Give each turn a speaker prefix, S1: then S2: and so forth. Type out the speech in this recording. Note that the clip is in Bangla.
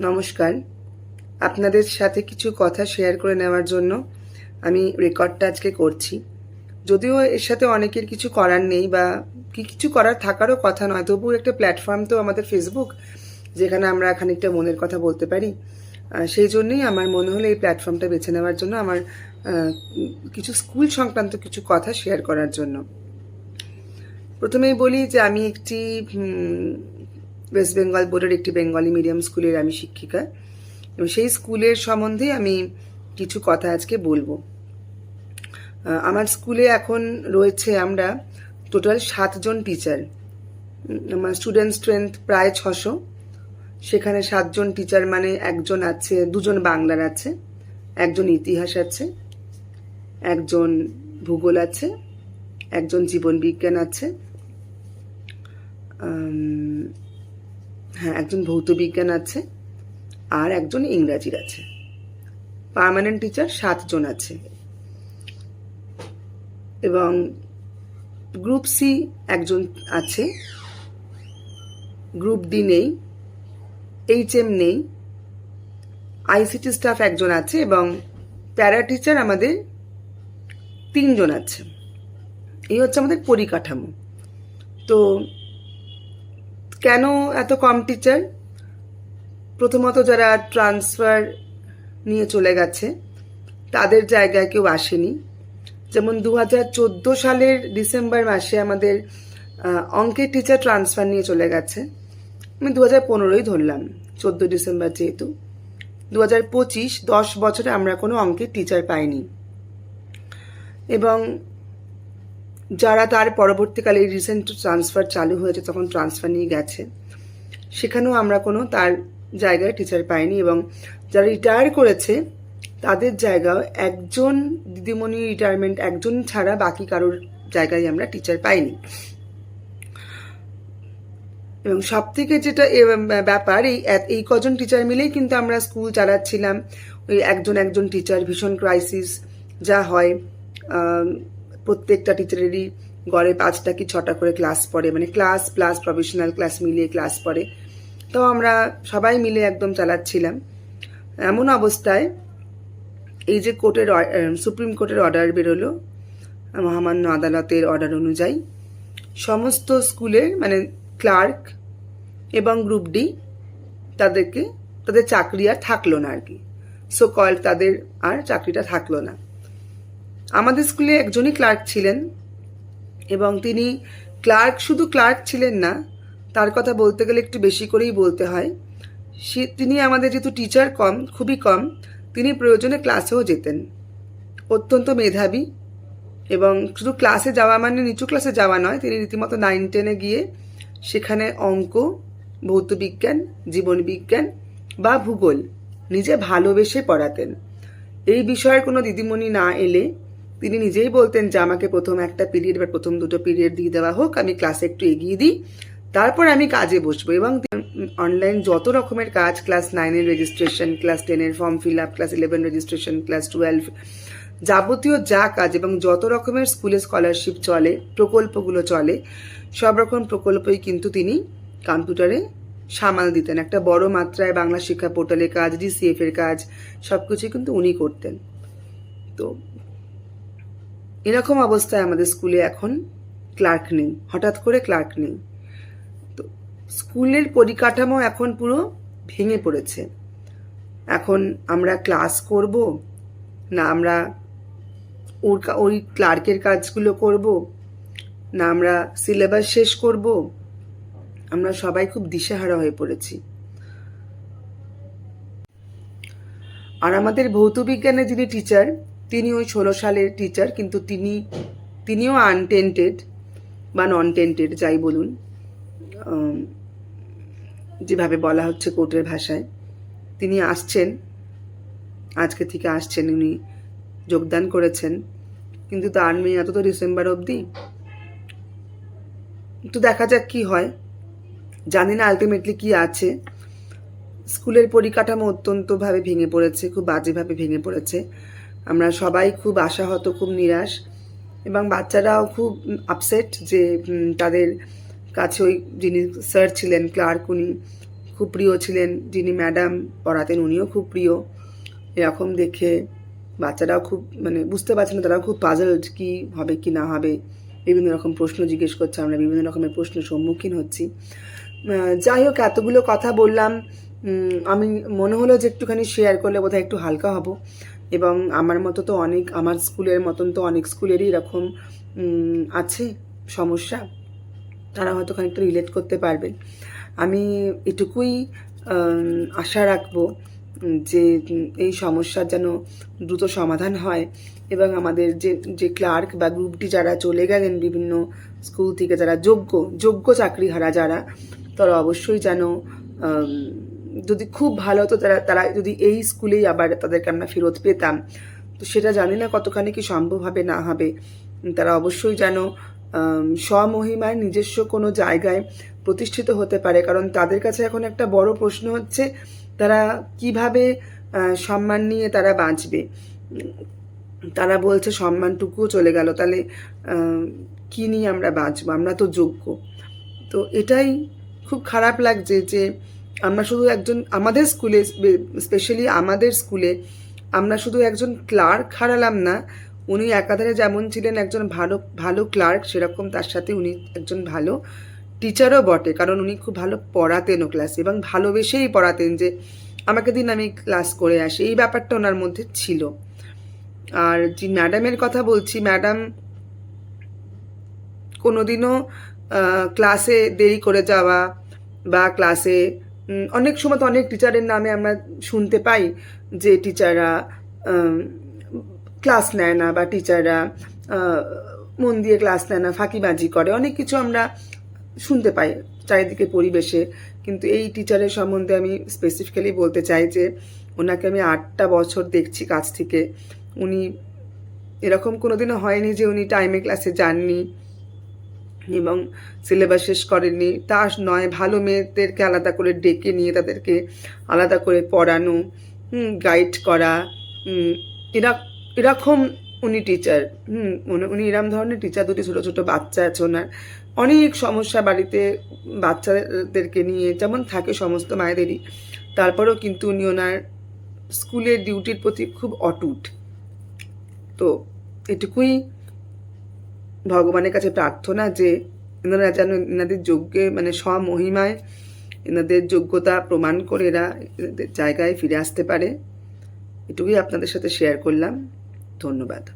S1: নমস্কার। আপনাদের সাথে কিছু কথা শেয়ার করে নেওয়ার জন্য আমি রেকর্ডটা আজকে করছি। যদিও এর সাথে অনেকের কিছু করার নেই বা কি কিছু করার থাকারও কথা নয়, তবুও একটা প্ল্যাটফর্ম তো আমাদের ফেসবুক যেখানে আমরা খানিকটা মনের কথা বলতে পারি। সেই জন্যই আমার মনে হলো এই প্ল্যাটফর্মটা বেছে নেওয়ার জন্য আমার কিছু স্কুল সংক্রান্ত কিছু কথা শেয়ার করার জন্য। প্রথমেই বলি যে আমি একটি ওয়েস্ট বেঙ্গল বোর্ডের একটি বেঙ্গলি মিডিয়াম স্কুলের আমি শিক্ষিকা। এবং সেই স্কুলের সম্বন্ধে আমি কিছু কথা আজকে বলব। আমার স্কুলে এখন রয়েছে আমরা টোটাল সাতজন টিচার আমার স্টুডেন্ট স্ট্রেংথ প্রায় ছশো। সেখানে সাতজন টিচার মানে একজন আছে, দুজন বাংলার আছে, একজন ইতিহাস আছে, একজন ভূগোল আছে, একজন জীবন বিজ্ঞান আছে। হ্যাঁ একজন ভৌত বিজ্ঞান আছে আর একজন ইংরাজির আছে। পার্মানেন্ট টিচার সাতজন আছে। এবং গ্রুপ সি একজন আছে। গ্রুপ ডি নেই এইচ এম নেই। আইসিটি স্টাফ একজন আছে এবং প্যারা টিচার আমাদের তিনজন আছে। এই হচ্ছে আমাদের পরিকাঠামো। তো কেন এত কম টিচার প্রথমত যারা ট্রান্সফার নিয়ে চলে গেছে, তাদের জায়গায় কেউ আসেনি। যেমন দু হাজার চোদ্দ সালের ডিসেম্বর মাসে আমাদের অঙ্কের টিচার ট্রান্সফার নিয়ে চলে গেছে। আমি দু হাজার পনেরোই ধরলাম, চোদ্দ ডিসেম্বর যেহেতু। দু হাজার পঁচিশ, দশ বছরে আমরা কোনো অঙ্কের টিচার পাইনি। এবং যারা তার পরবর্তীকালে রিসেন্ট ট্রান্সফার চালু হয়েছে, তখন ট্রান্সফার নিয়ে গেছে। সেখানেও আমরা কোনো তার জায়গায় টিচার পাইনি এবং যারা রিটায়ার করেছে, তাদের জায়গাও একজন দিদিমণি রিটায়ারমেন্ট একজন ছাড়া বাকি কারোর জায়গায় আমরা টিচার পাইনি। এবং সব থেকে যেটা ব্যাপার, এই এই কজন টিচার মিলেই কিন্তু আমরা স্কুল চালাচ্ছিলাম। ওই একজন একজন টিচার ভীষণ ক্রাইসিস যা হয় প্রত্যেকটা টিচারেরই গড়ে পাঁচটা কি ছটা করে ক্লাস পড়ে মানে ক্লাস প্লাস প্রফেশনাল ক্লাস মিলিয়ে ক্লাস পড়ে। তো আমরা সবাই মিলে একদম চালাচ্ছিলাম। এমন অবস্থায় এই যে কোর্টের সুপ্রিম কোর্টের অর্ডার বেরোলো, মহামান্য আদালতের অর্ডার অনুযায়ী, সমস্ত স্কুলের মানে ক্লার্ক এবং গ্রুপ ডি তাদেরকে, তাদের চাকরি আর থাকল না আর কি। সো কল তাদের আর চাকরিটা থাকল না। আমাদের স্কুলে একজনই ক্লার্ক ছিলেন এবং তিনি ক্লার্ক, শুধু ক্লার্ক ছিলেন না, তার কথা বলতে গেলে একটু বেশি করেই বলতে হয়। সে, তিনি আমাদের যেহেতু টিচার কম, খুবই কম, তিনি প্রয়োজনে ক্লাসেও যেতেন। অত্যন্ত মেধাবী এবং শুধু ক্লাসে যাওয়া মানে নিচু ক্লাসে যাওয়া নয়, তিনি রীতিমতো নাইন টেনে গিয়ে সেখানে অঙ্ক ভৌতবিজ্ঞান জীবনবিজ্ঞান বা ভূগোল নিজে ভালোবেসে পড়াতেন। এই বিষয়ের কোনো দিদিমণি না এলে তিনি নিজেই বলতেন যে, আমাকে প্রথম একটা পিরিয়ড বা প্রথম দুটো পিরিয়ড দিয়ে দেওয়া হোক, আমি ক্লাসে একটু এগিয়ে দিই, তারপর আমি কাজে বসবো। এবং অনলাইন যত রকমের কাজ ক্লাস নাইনের রেজিস্ট্রেশন ক্লাস টেনের form fill up class eleven registration class twelve যাবতীয় যা কাজ এবং যত রকমের স্কুলে স্কলারশিপ চলে, প্রকল্পগুলো চলে, সব রকম প্রকল্পই কিন্তু তিনি কম্পিউটারে সামাল দিতেন। একটা বড় মাত্রায় বাংলা শিক্ষা পোর্টালের কাজ ডিসিএফ এর কাজ সব কিছুই কিন্তু উনি করতেন। তো এরকম অবস্থায় আমাদের স্কুলে এখন ক্লার্ক নেই, হঠাৎ করে ক্লার্ক নেই। তো স্কুলের পরিকাঠামো এখন পুরো ভেঙে পড়েছে। এখন আমরা ক্লাস করব, না আমরা ওর ওই ক্লার্কের কাজগুলো করব, না আমরা সিলেবাস শেষ করব। আমরা সবাই খুব দিশেহারা হয়ে পড়েছি। আর আমাদের ভৌত বিজ্ঞানের যিনি টিচার তিনি ওই ষোলো সালের টিচার কিন্তু তিনি, তিনিও আনটেন্টেড বা নন টেন্টেড যাই বলুন যেভাবে বলা হচ্ছে কোর্টের ভাষায়। তিনি আসছেন, আজকে থেকে আসছেন, উনি যোগদান করেছেন। কিন্তু তার মেয়ে এত তো ডিসেম্বর অবধি। তো দেখা যাক কি হয়। জানি না আলটিমেটলি কি আছে। স্কুলের পরিকাঠামো অত্যন্তভাবে ভেঙে পড়েছে, খুব বাজেভাবে ভেঙে পড়েছে। আমরা সবাই খুব আশাহত, খুব নিরাশ এবং বাচ্চারাও খুব আপসেট যে তাদের কাছে ওই যিনি স্যার ছিলেন ক্লার্ক উনি খুব প্রিয় ছিলেন, যিনি ম্যাডাম পড়াতেন উনিও খুব প্রিয়। এরকম দেখে বাচ্চারাও খুব মানে বুঝতে পারছে না তারাও খুব পাজলড কি হবে, কি না হবে। বিভিন্ন রকম প্রশ্ন জিজ্ঞেস করছে, আমরা বিভিন্ন রকমের প্রশ্নের সম্মুখীন হচ্ছি। যাই হোক, এতগুলো কথা বললাম। আমি, মনে হলো যে একটুখানি শেয়ার করলে বোধহয় একটু হালকা হব। এবং আমার মতো তো অনেক, আমার স্কুলের মতন তো অনেক স্কুলেরই এরকম আছে সমস্যা। তারা হয়তো খানিকটা রিলেট করতে পারবেন আমি এটুকুই আশা রাখব যে, এই সমস্যার যেন দ্রুত সমাধান হয় এবং আমাদের যে যে ক্লার্ক বা গ্রুপটি যারা চলে গেলেন বিভিন্ন স্কুল থেকে, যারা যোগ্য যোগ্য চাকরিহারা যারা, তারা অবশ্যই যেন যদি খুব ভালো হতো, তারা তারা যদি এই স্কুলেই আবার তাদেরকে আমরা ফেরত পেতাম। তো সেটা জানি না কতখানি কি সম্ভব হবে, না হবে। তারা অবশ্যই যেন স্বমহিমায় নিজস্ব কোনো জায়গায় প্রতিষ্ঠিত হতে পারে। কারণ তাদের কাছে এখন একটা বড় প্রশ্ন হচ্ছে, তারা কীভাবে সম্মান নিয়ে তারা বাঁচবে? তারা বলছে, সম্মানটুকুও চলে গেল, তাহলে কি নিয়ে আমরা বাঁচবো? আমরা তো যোগ্য। তো এটাই খুব খারাপ লাগছে যে আমরা শুধু একজন, আমাদের স্কুলে স্পেশালি আমাদের স্কুলে, আমরা শুধু একজন ক্লার্ক হারালাম না। উনি একাধারে যেমন ছিলেন একজন ভালো ভালো ক্লার্ক, সেরকম তার সাথে উনি একজন ভালো টিচারও বটে, কারণ উনি খুব ভালো পড়াতেনও ক্লাসে এবং ভালোবেসেই পড়াতেন যে, আমাকে দিন আমি ক্লাস করে আসি। এই ব্যাপারটা ওনার মধ্যে ছিল। আর যে ম্যাডামের কথা বলছি, ম্যাডাম কোনোদিনও ক্লাসে দেরি করে যাওয়া বা ক্লাসে অনেক সময় তো অনেক টিচারের নামে আমরা শুনতে পাই যে টিচাররা ক্লাস নেয় না বা টিচাররা মন দিয়ে ক্লাস নেয় না, ফাঁকিবাজি করে। অনেক কিছু আমরা শুনতে পাই চারিদিকে পরিবেশে। কিন্তু এই টিচারের সম্বন্ধে আমি স্পেসিফিক্যালি বলতে চাই যে, ওনাকে আমি আটটা বছর দেখছি কাছ থেকে। উনি এরকম কোনোদিনও হয়নি যে উনি টাইমে ক্লাসে যাননি। এবং সিলেবাস শেষ করেননি। তা নয়, ভালো মেয়েদেরকে আলাদা করে ডেকে নিয়ে তাদেরকে আলাদা করে পড়ানো গাইড করা এরা, এরকম উনি টিচার হুম, উনি- উনি এরম ধরনের টিচার দুটি ছোটো ছোটো বাচ্চা আছে ওনার। অনেক সমস্যা বাড়িতে বাচ্চাদেরকে নিয়ে, যেমন থাকে সমস্ত মায়েদেরই। তারপরেও কিন্তু উনি ওনার স্কুলের ডিউটির প্রতি খুব অটুট। তো এটুকুই ভগবানের কাছে প্রার্থনা যে এনারা যেন এনাদের যোগ্যে মানে স্বমহিমায় এনাদের যোগ্যতা প্রমাণ করে এরা জায়গায় ফিরে আসতে পারে। এটুকুই আপনাদের সাথে শেয়ার করলাম। ধন্যবাদ।